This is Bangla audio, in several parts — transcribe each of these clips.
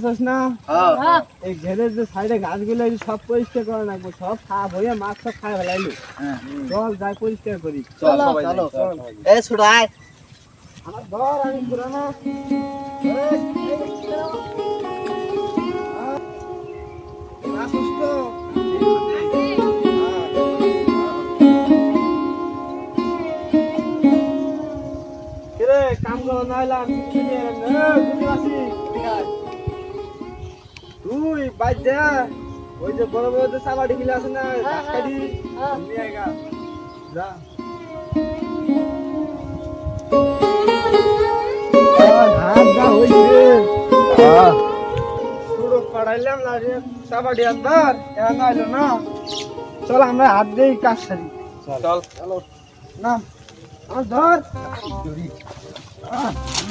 দেখতেছিস না হ্যাঁ এই ঘেরের যে সাইডে গাছগুলো সব পরিষ্কার করে রাখব সব সাপ হয়ে মাছ সব খাই ফেলাইলো হ্যাঁ। চল যাই পরিষ্কার করি চল চলো। চলো এই আমার ধর আমি পুরানো কাম করো না হলে নিয়ে এলাম না। এ, বুঝতে পারছি। তুই বাদ দে। ওই যে বড় বড় যে সাবাড়ি গুলো আছে না ঘাস কাটি নিয়ে আয় যা হাত যা। হইছে পুরো পড়াইলাম না রে সাবাড়ি এখন আইলো না। চল আমরা হাত দিয়ে কাজ সারি। চল। চলো। না আমার ধর।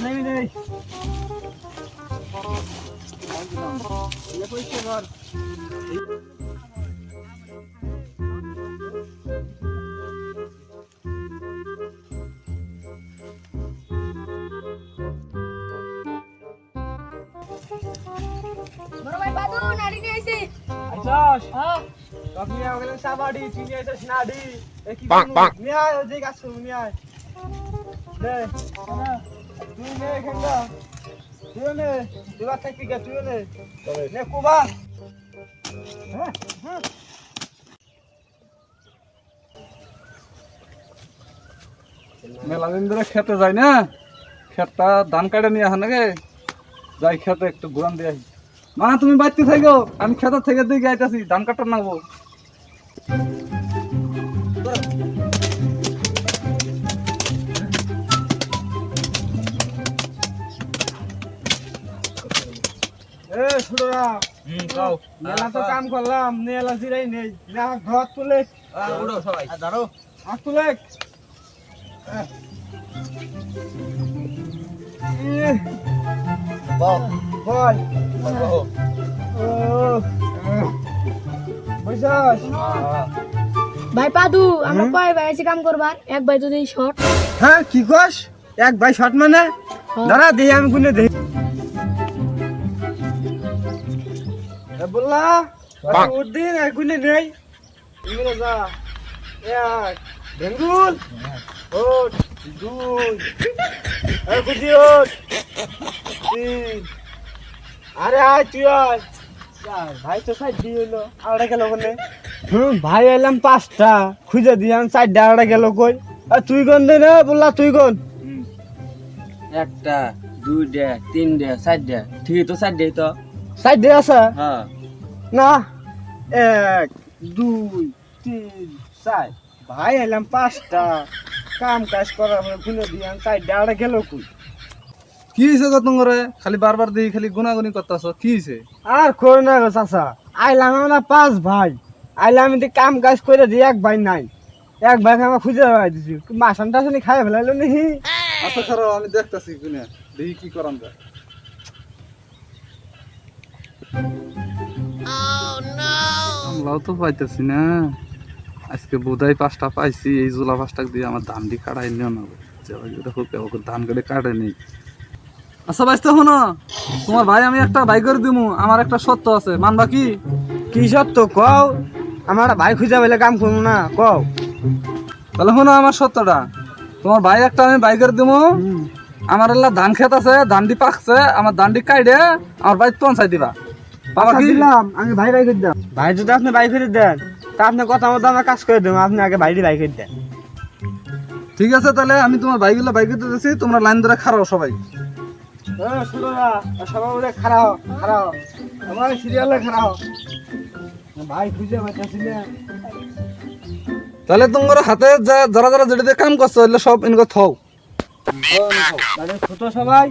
নেই নেই নিয়ে আইসস হ্যাঁ। নিয়ে নিয়ে। নিয়ে আয় ওই গাছ নিয়ে আয়। তুই নে এখানটা। দুবার হ্যাঁ হ্যাঁ। মেলা দিন ধরে খেতে যাই না। খেতটা ধান কাটে নিয়ে আসা নাকি? যাই খেতে একটু ঘুরান দিয়ে আসি। মা, তুমি বাড়তে থাকো। আমি খেতের থেকে দিকে আইতাছি, ধান কাটার নামবো এ ছোটরা। হুম যাও মেলা তো কাম করলাম নেলা জিরাই নেই। না ঘর তুলে। উড়ো সবাই। দাঁড়ো হাত তুলে। বল। বল বৈশাস ভাই পাদু আমরা কয় ভাই আছি কাম করবার? এক ভাই যদি শর্ট হ্যাঁ কি কস? এক ভাই শট মানে? দাঁড়া দেখি আমি কোনে দেখি বললা উদ্দিন নেই। যা এক ওট দুই এই কুচি ওট তিন আরে আয় তুই আয়। ভাই তো সাইড দিয়ে এলো আড়া গেল ওখানে হুম ভাই এলাম পাঁচটা খুঁজে দিয়ে চারটা আড়া গেল কই? আর তুই কোন দে না বললা তুই কোন? একটা দুইটা তিনটা চারটা ঠিক তো চারটে তো। সাইড দিয়ে আছে না এক দুই তিন চার। ভাই এলাম পাঁচটা। কাম কাজ করার পরে খুলে দিয়ে আমি চারটা আড়া গেল কই? কি হয়েছে গত করে খালি বারবার দিই খালি গুনাগুনি করতেছ কি হয়েছে আর করে না গো চাচা আইলাম আমরা পাঁচ ভাই। আইলাম আমি কাম কাজ করে দিই এক ভাই নাই। এক ভাই আমার খুঁজে পাই দিছি। মাসান টাসানি খাই ফেলাইলো নাহি আচ্ছা খারাপ আমি দেখতেছি গুনে দেখি কি করান যায়। আমরাও তো পাইতেছি না। আজকে বোধহয় পাঁচটা পাইছি এই জোলা পাঁচটা দিয়ে আমার ধান দিয়ে কাটাই নিও না। দেখো ওকে ধান কেটে কাটে নেই। আচ্ছা বাইসতে শোনো তোমার ভাই আমি একটা ভাই করে দিমু আমার একটা সত্য আছে মানবা কি? কি সত্য কও আমার ভাই খুঁজে পেলে কাম করব না কও। তাহলে শোনো আমার সত্যটা তোমার ভাই একটা আমি ভাই করে দিমু আমার এলা ধান খেত আছে ধান দি পাকছে আমার ধান দি কাইডে আমার ভাই পঞ্চায় দিবা। বাবা কি দিলাম আমি ভাই ভাই করে দাম ভাই যদি আপনি ভাই করে দেন তা আপনি কথা মতো আমার কাজ করে দেবো আপনি আগে ভাইটি ভাই করে দেন। ঠিক আছে তাহলে আমি তোমার বাইকগুলো বাইক দিতেছি তোমরা লাইন ধরে খারাও সবাই। সবাই বলে আমার সিরিয়ালে ভাই খুঁজে পাইতেছি না। তাহলে তোমার হাতে যা যারা যারা যেটা কাম করছ সব ইনকো থও ছোট সবাই।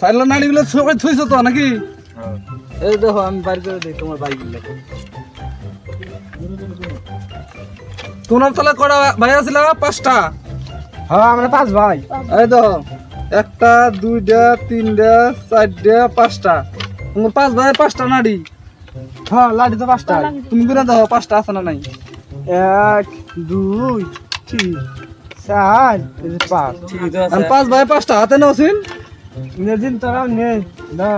তাহলে নাড়িগুলো সবাই থইছো তো নাকি? এই দেখো আমি বাইর করে দিই তোমার বাইকগুলো। তোমার তাহলে কটা ভাই আছিল পাঁচটা? হ্যাঁ আমরা পাঁচ ভাই। এই দেখো একটা দুইটা তিনটা চারটা পাঁচটা। তোমার পাঁচ ভাই পাঁচটা নাড়ি। হ্যাঁ লাঠি তো পাঁচটা। তুমি গুনে দেখো পাঁচটা আছে না নাই? এক দুই তিন চার পাঁচ। ঠিক তো আর পাঁচ ভাই পাঁচটা হাতে নাওছিন নেদিন তোরা নে। না।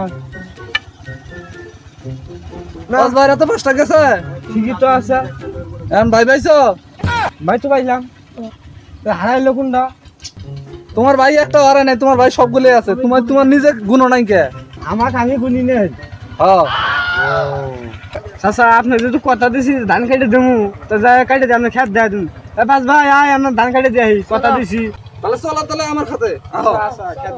পাঁচ ভাইরা তো পাঁচটা গেছে। ঠিকই তো আছে। এখন ভাই পাইছো? ভাই তো পাইলাম। তো হারাইলো কোনটা? তোমার ভাই একটা নাই তোমার ভাই সবগুলো আছে। তোমার তোমার নিজে গুণ নাই কে? আমাকে আমি গুনি নে হ্যাঁ চাচা আপনি যদি কথা দিছি ধান কাটে দেবো। তো যাই কাটে দিয়ে আপনি খেত দেয় দিন এ পাঁচ ভাই আয় আপনার ধান কাটে দিয়ে কথা দিছি। তাহলে চলো তাহলে আমার খাতে আহো। আচ্ছা খেত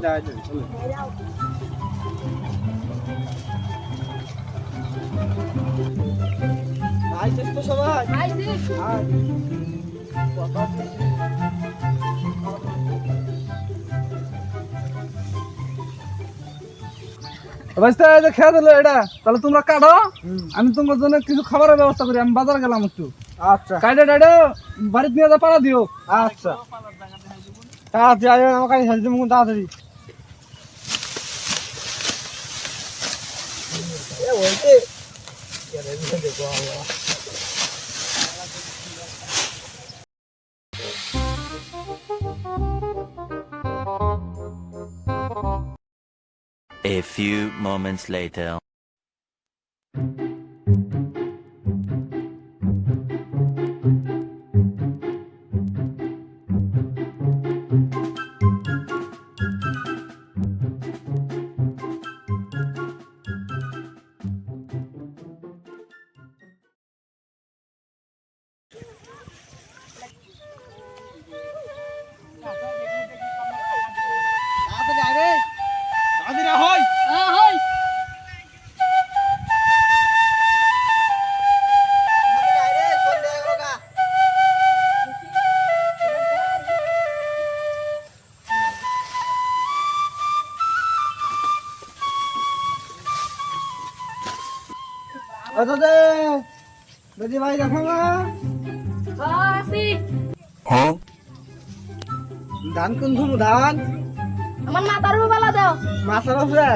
খেয়ে দিলো এটা তাহলে তোমরা কাটো। আমি তোমার জন্য কিছু খাবারের ব্যবস্থা করি আমি বাজার গেলাম একটু। আচ্ছা। কাইডে টাইডে বাড়িতে নিয়ে যা পাড়া দিও। আচ্ছা। তাড়াতাড়ি আয় আমার কাছে সাজি দেবো তাড়াতাড়ি A few moments later. আচ্ছা দে। বেদি ভাই দেখো না। ধান কোন ধুম ধান? আমার মাথার উপর বেলা দাও। মাছের উপরে।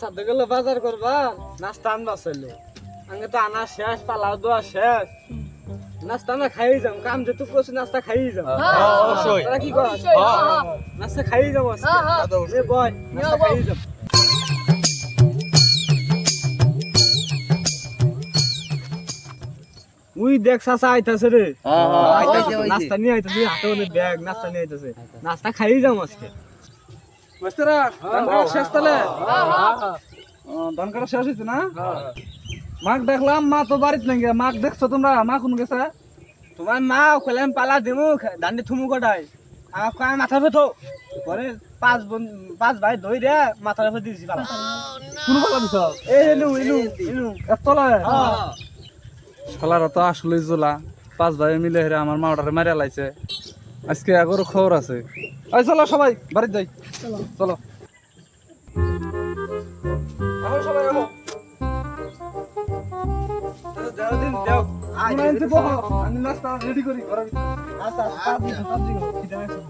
সাথে গেলে বাজার করবা নাস্তা আনবা চলে। আগে তো আনা শেষ পালাও দোয়া শেষ। নাস্তা আমরা খাই যাম কাম যেটুকু করছি নাস্তা খাই যাম। অবশ্যই। তোরা কি কর নাস্তা খাই যাম আজকে। এ বয় নাস্তা খাই যাম উই দেখ সাসা আইতাছে রে। নাস্তা নিয়ে আইতাছে হাতে ওনে ব্যাগ নাস্তা নিয়ে আইতাছে। নাস্তা খাই যাম আজকে। বুঝতেরা ধান কাটা শেষ তাহলে? ও, ধান কাটা শেষ হয়েছে না? মাক দেখলাম মা তো বাড়িতে নাই। মাক দেখছ তোমরা? মা কোন গেছে? তোমার মা ওখানে আমি পালা দিমু দান্ডে থুমু কটাই আমার কয় মাথা পেতো পরে পাঁচ বোন পাঁচ ভাই ধই রে মাথার উপর দিয়েছি পালা। কোন পালা দিছ? এই এনু এনু এনু এতলে শালারা তো আসলে জোলা। পাঁচ ভাই মিলে হেরে আমার মাওটারে মারিয়া লাইছে। আজকে আগরও খবর আছে। এই চলো সবাই বাড়িতে যাই। চলো। আয় তোমরা এনতে বহো, আমি নাস্তা রেডি করি ঘরের ভিতরে। আচ্ছা খিদে লাগছে।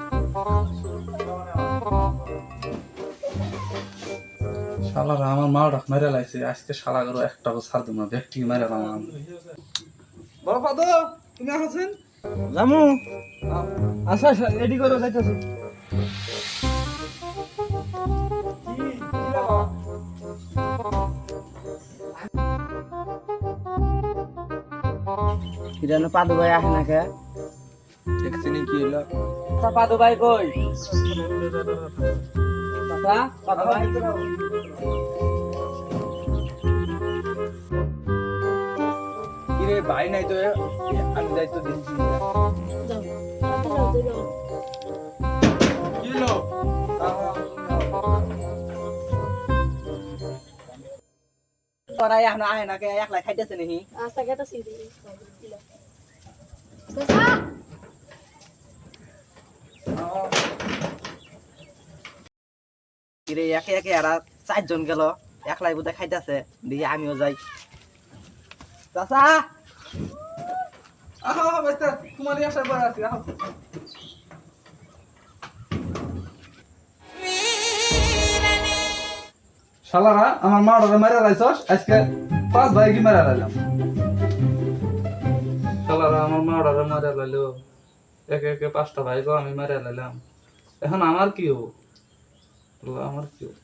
শালারা আমার মা ডাক মেরে লাইছে আজকে শালা করো একটা ছাড় দেবো না ব্যক্তি মেরে লাম বড় পাদো তুমি আসছেন জামু। আচ্ছা রেডি করো যাইতেছি। কিরানো পাদু ভাই আসে না কে? দেখছি নি কি হলো। তা পাদু ভাই কই? পাদু ভাই কি রে ভাই নাই তো আমি দায়িত্ব দিচ্ছি কি হলো? তোরা এখন আহে না কে? একলা খাইতেছে নাকি? গেতা সিদি একে একে, এরা চারজন গেল। একলাই বোধহয় খাইতেছে। দেখি আমিও যাই। চাচা! আহো বেস্তা তোমার আসার পর আছি আমার মা মেরে লাইছস? আজকে পাঁচ ভাই কি মেরে লাইলাম। বাবা আমার মারারে মারা লাইলো। একে একে পাঁচটা ভাইকে আমি মারা লাইলাম। এখন আমার কি হব? আমার কি হব?